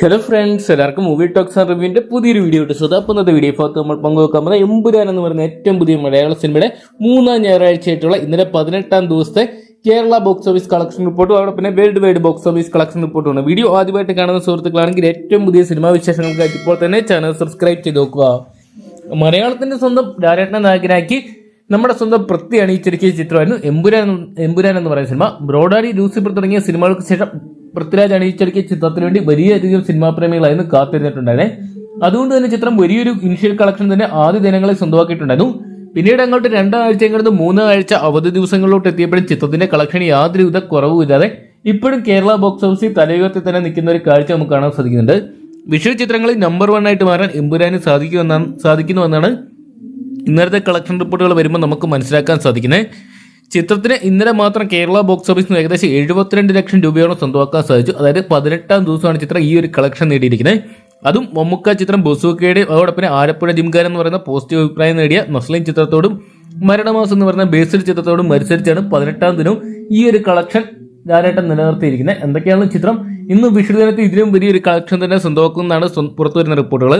Hello friends എല്ലാവർക്കും movie talks and റിവ്യൂവിന്റെ പുതിയൊരു വീഡിയോ ഇട്ട് സ്വതാ അപ്പോൾ ഇന്നത്തെ വീഡിയോ ഭാഗത്ത് നമ്മൾ പങ്കുവെക്കാൻ പോകുന്നത് എമ്പുരാൻ എന്ന് പറയുന്ന ഏറ്റവും പുതിയ മലയാള സിനിമയുടെ മൂന്നാം ഞായറാഴ്ചയായിട്ടുള്ള ഇന്നലെ പതിനെട്ടാം ദിവസത്തെ കേരള ബോക്സ് ഓഫീസ് കളക്ഷൻ റിപ്പോർട്ടും അവിടെ പിന്നെ world wide box office collection റിപ്പോർട്ടും റിപ്പോർട്ടുമാണ് വീഡിയോ ആദ്യമായിട്ട് കാണുന്ന സുഹൃത്തുക്കളാണെങ്കിൽ ഏറ്റവും പുതിയ സിനിമാ വിശേഷങ്ങൾക്കായിട്ട് ഇപ്പോൾ തന്നെ ചാനൽ സബ്സ്ക്രൈബ് ചെയ്ത് നോക്കുക. മലയാളത്തിന്റെ സ്വന്തം ഡയറക്ടർ നായകനാക്കി നമ്മുടെ സ്വന്തം പ്രത്യേകിച്ചിരിക്കുന്ന ചിത്രമായിരുന്നു എമ്പുരാൻ എമ്പുരാൻ എന്ന് പറയുന്ന സിനിമ. ബ്രോഡാഡി ലൂസിഫർ തുടങ്ങിയ സിനിമകൾക്ക് ശേഷം പൃഥ്വിരാജ് അണിയിച്ചൊരുക്കിയ ചിത്രത്തിന് വേണ്ടി വലിയധികം സിനിമാ പ്രേമികളായിരുന്നു കാത്തിരുന്നിട്ടുണ്ടായിരുന്നേ. അതുകൊണ്ട് തന്നെ ചിത്രം വലിയൊരു ഇനിഷ്യൽ കളക്ഷൻ തന്നെ ആദ്യ ദിനങ്ങളിൽ സ്വന്തമാക്കിയിട്ടുണ്ടായിരുന്നു. പിന്നീട് അങ്ങോട്ട് രണ്ടാഴ്ച കഴിഞ്ഞ് മൂന്നാഴ്ച അവധി ദിവസങ്ങളിലോട്ട് എത്തിയപ്പോഴും ചിത്രത്തിന്റെ കളക്ഷൻ യാതൊരുവിധ കുറവുമില്ലാതെ ഇപ്പോഴും കേരള ബോക്സ് ഓഫീസിൽ തലയുയർത്തി തന്നെ നിൽക്കുന്ന ഒരു കാഴ്ച നമുക്ക് കാണാൻ സാധിക്കുന്നുണ്ട്. വിഷു ചിത്രങ്ങളിൽ നമ്പർ വൺ ആയിട്ട് മാറാൻ എമ്പുരാന് സാധിക്കുമെന്നാണ് സാധിക്കുന്നുവെന്നാണ് ഇന്നലത്തെ കളക്ഷൻ റിപ്പോർട്ടുകൾ വരുമ്പോൾ നമുക്ക് മനസ്സിലാക്കാൻ സാധിക്കുന്നത് ചിത്രത്തിന് ഇന്നലെ മാത്രം കേരള ബോക്സ് ഓഫീസിൽ നിന്ന് ഏകദേശം എഴുപത്തിരണ്ട് ലക്ഷം രൂപയോളം സ്വന്തമാക്കാൻ സാധിച്ചു. അതായത് പതിനെട്ടാം ദിവസമാണ് ചിത്രം ഈ ഒരു കളക്ഷൻ നേടിയിരിക്കുന്നത്. അതും മമ്മുക്ക ചിത്രം ബസുക്കയുടെ അതോടൊപ്പം ആലപ്പുഴ ജിംകാരൻ എന്ന് പറയുന്ന പോസിറ്റീവ് അഭിപ്രായം നേടിയ മുസ്ലിം ചിത്രത്തോടും മരണമാസം എന്ന് പറയുന്ന ബേസിൽ ചിത്രത്തോടും മത്സരിച്ചാണ് പതിനെട്ടാം ദിനവും ഈ ഒരു കളക്ഷൻ ഞാനായിട്ട് നിലനിർത്തിയിരിക്കുന്നത്. എന്തൊക്കെയാണ് ചിത്രം? ഇന്ന് വിഷു ദിനത്തിൽ ഇതിലും വലിയൊരു കളക്ഷൻ തന്നെ സ്വന്തമാക്കുന്നതാണ് പുറത്തു വരുന്ന റിപ്പോർട്ടുകൾ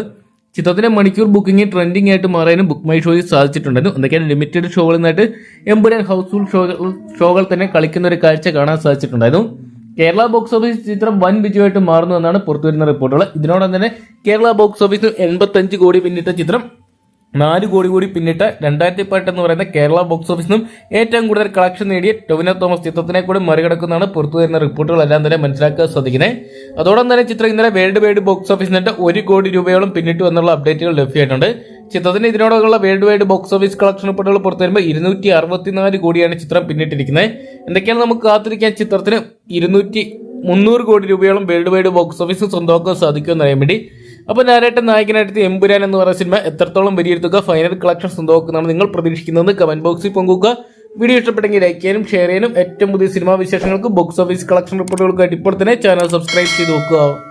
ചിത്രത്തിന്റെ മണിക്കൂർ ബുക്കിംഗ് ട്രെൻഡിംഗ് ആയിട്ട് മാറാനും ബുക്ക് മൈ ഷോയിൽ സാധിച്ചിട്ടുണ്ടായിരുന്നു എന്തൊക്കെയാണ് ലിമിറ്റഡ് ഷോകളിൽ നിന്നായിട്ട് എമ്പുരാൻ ഹൗസ്ഫുൾ ഷോകൾ ഷോകൾ തന്നെ കളിക്കുന്ന ഒരു കാഴ്ച കാണാൻ സാധിച്ചിട്ടുണ്ടായിരുന്നു. കേരള ബോക്സ് ഓഫീസ് ചിത്രം വൻ വിജയമായിട്ട് മാറുന്നു എന്നാണ് പുറത്തുവരുന്ന റിപ്പോർട്ടുകൾ ഇതിനോടൊപ്പം തന്നെ കേരള ബോക്സ് ഓഫീസിൽ എൺപത്തഞ്ച് കോടി പിന്നിട്ട ചിത്രം നാല് കോടി കൂടി പിന്നിട്ട് രണ്ടായിരത്തി പതിനെട്ട് എന്ന് പറയുന്ന കേരള ബോക്സ് ഓഫീസിൽ നിന്നും ഏറ്റവും കൂടുതൽ കളക്ഷൻ നേടിയ ടൊവിനോ തോമസ് ചിത്രത്തിനെ കൂടി മറികടക്കുന്നതാണ് പുറത്തു വരുന്ന റിപ്പോർട്ടുകളെല്ലാം തന്നെ മനസ്സിലാക്കാൻ സാധിക്കുന്നത് അതോടൊപ്പം തന്നെ ചിത്രം ഇന്നലെ വേൾഡ് വൈഡ് ബോക്സ് ഓഫീസിൽ നിന്നിട്ട് ഒരു കോടി രൂപയോളം പിന്നിട്ടു എന്നുള്ള അപ്ഡേറ്റുകൾ ലഭ്യമായിട്ടുണ്ട്. ചിത്രത്തിന് ഇതിനോടുള്ള world wide box office collection റിപ്പോർട്ടുകൾ പുറത്തു വരുമ്പോൾ ഇരുന്നൂറ്റി അറുപത്തിനാല് കോടിയാണ് ചിത്രം പിന്നിട്ടിരിക്കുന്നത്. എന്തൊക്കെയാണ് നമുക്ക് കാത്തിരിക്കാൻ ചിത്രത്തിന് ഇരുന്നൂറ്റി മുന്നൂറ് കോടി രൂപയോളം വേൾഡ് വൈഡ് ബോക്സ് ഓഫീസ് സ്വന്തമാക്കാൻ സാധിക്കുമെന്ന് അറിയാൻ വേണ്ടി അപ്പോൾ നാരായട്ടൻ നായകനായിട്ട് എമ്പുരാൻ എന്ന് പറയുന്ന സിനിമ എത്രത്തോളം വിലയിരുത്തുക തുക ഫൈനൽ കളക്ഷൻ സ്വന്തമാക്കുന്നതാണ് നിങ്ങൾ പ്രതീക്ഷിക്കുന്നത് കമന്റ് ബോക്സിൽ പങ്കുവെക്കുക. വീഡിയോ ഇഷ്ടപ്പെട്ടെങ്കിൽ ലൈക്ക് ചെയ്യാനും ഷെയർ ചെയ്യാനും ഏറ്റവും പുതിയ സിനിമാ വിശേഷങ്ങൾക്ക് ബോക്സ് ഓഫീസ് കളക്ഷൻ റിപ്പോർട്ടുകൾക്കായിട്ട് ഇപ്പോൾ തന്നെ ചാനൽ സബ്സ്ക്രൈബ് ചെയ്ത് നോക്കുക